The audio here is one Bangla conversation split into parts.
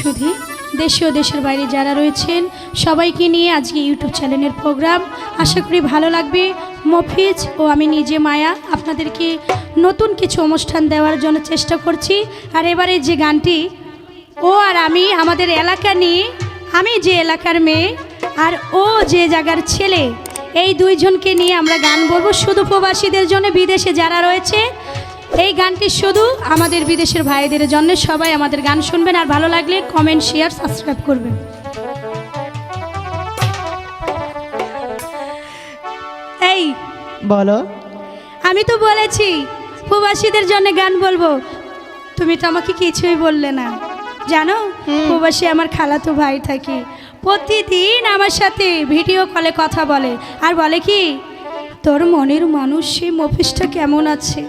সুধী দেশীয় দেশের বাইরে যারা রয়েছেন, সবাইকে নিয়ে আজকে ইউটিউব চ্যানেলের প্রোগ্রাম। আশা করি ভালো লাগবে। মফিজ ও আমি নিজে মায়া আপনাদেরকে নতুন কিছু অনুষ্ঠান দেওয়ার জন্য চেষ্টা করছি। আর এবারে যে গানটি, ও আর আমি, আমাদের এলাকা নিয়ে, আমি যে এলাকার মেয়ে আর ও যে জায়গার ছেলে, এই দুইজনকে নিয়ে আমরা গান বলব। শুধু প্রবাসীদের জন্য বিদেশে যারা রয়েছে এই গানটি শুধু আমাদের বিদেশের ভাইদের জন্য সবাই আমাদের গান শুনবেন আর ভালো লাগলে কমেন্ট শেয়ার সাবস্ক্রাইব করবেন। এই বলো। আমি তো বলেছি প্রবাসীদের জন্য গান বলব। তুমি তো আমাকে কিছুই বললে না। জানো প্রবাসী আমার খালাতো ভাই থাকে। প্রতিদিন আমার সাথে ভিডিও কলে কথা বলে। আর বলে কি তোর মনের মানুষ সেই মফিসটা কেমন আছে?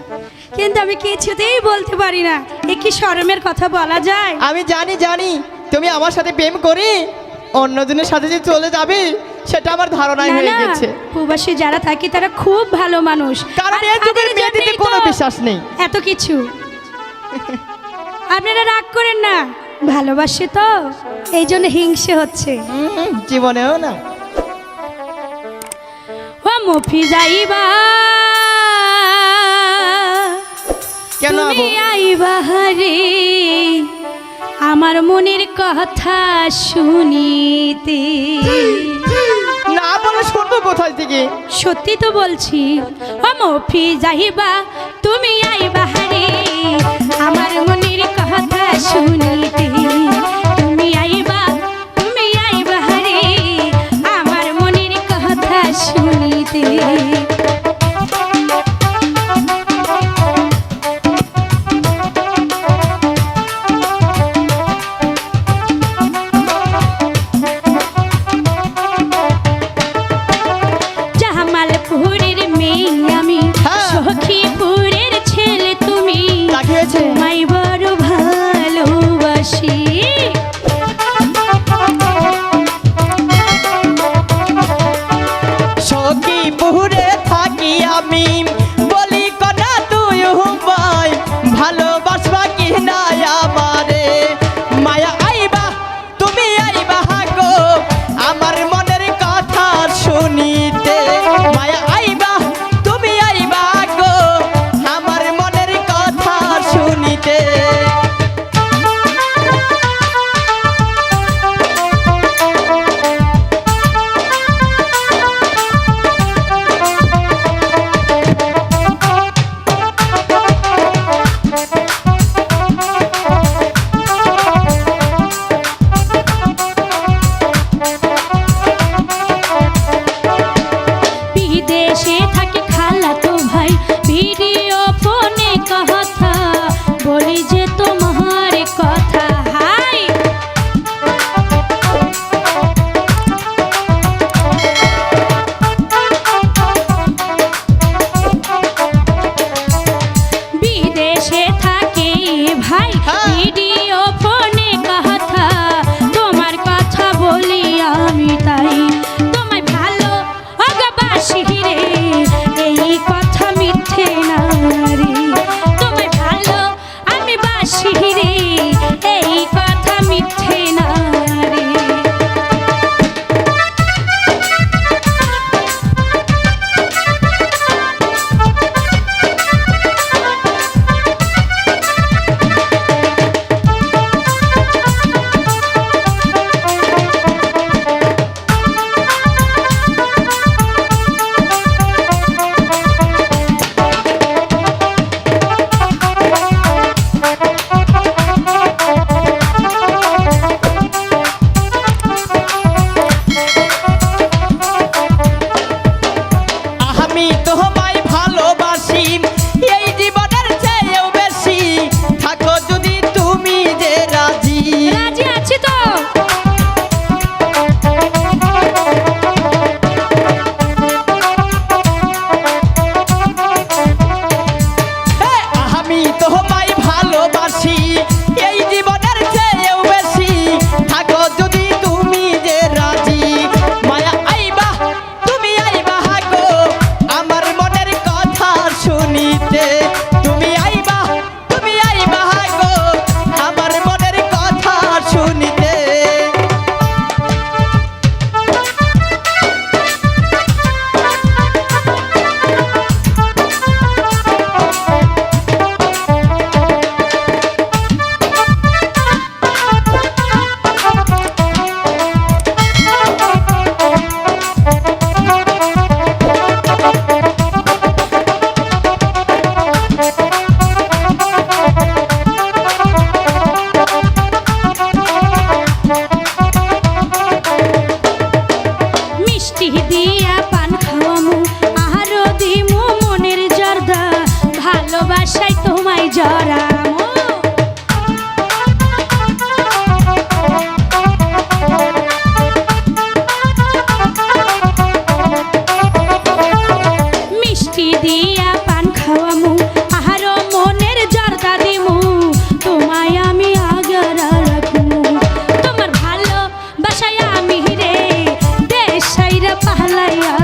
কিন্তু আমি কিছুতেই বলতে পারি না। এ কি শরমের কথা বলা যায়? আমি জানি জানি। তুমি আমার সাথে প্রেম করে অন্যজনের সাথে যে চলে যাবে সেটা আমার ধারণাই হয়ে গেছে। প্রবাসী যারা থাকে তারা খুব ভালো মানুষ। কারণ এই যুগের জন্যই কোনো বিশ্বাস নেই। এত কিছু। আপনারা রাগ করেন না। ভালোবাসে তো। এই জন্য হিংসে হচ্ছে। জীবনেও না। ও মফি যাইবা কেন তুমি আবু? আমার মনের কথা শুনিতে। না বলে শুনব কোথায় থেকে? সত্যি তো বলছি ও মফি যাইবা তুমি আইবা রে আমার মনের কথা শুনিতে। আমি বিদেশে থাকে খালা তো ভাই ভিডিও ফোনে কথা বলি যে তোমার 찰라야